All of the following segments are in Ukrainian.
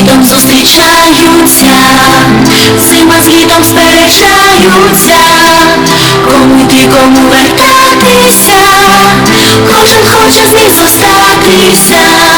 літом зустрічаються, зима з літом сперечаються, кому йти, кому вертатися, кожен хоче з них зостатися.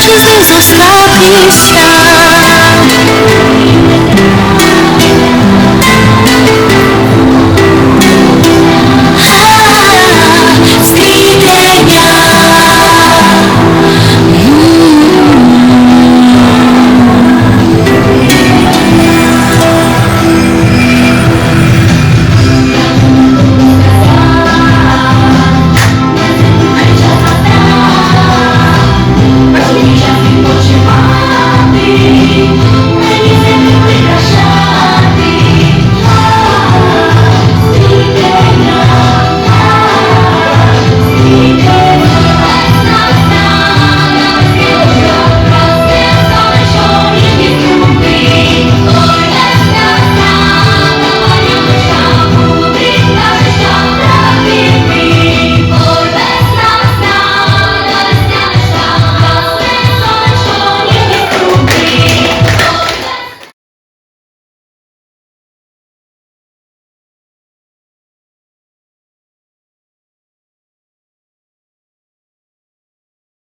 Jesus is my peace.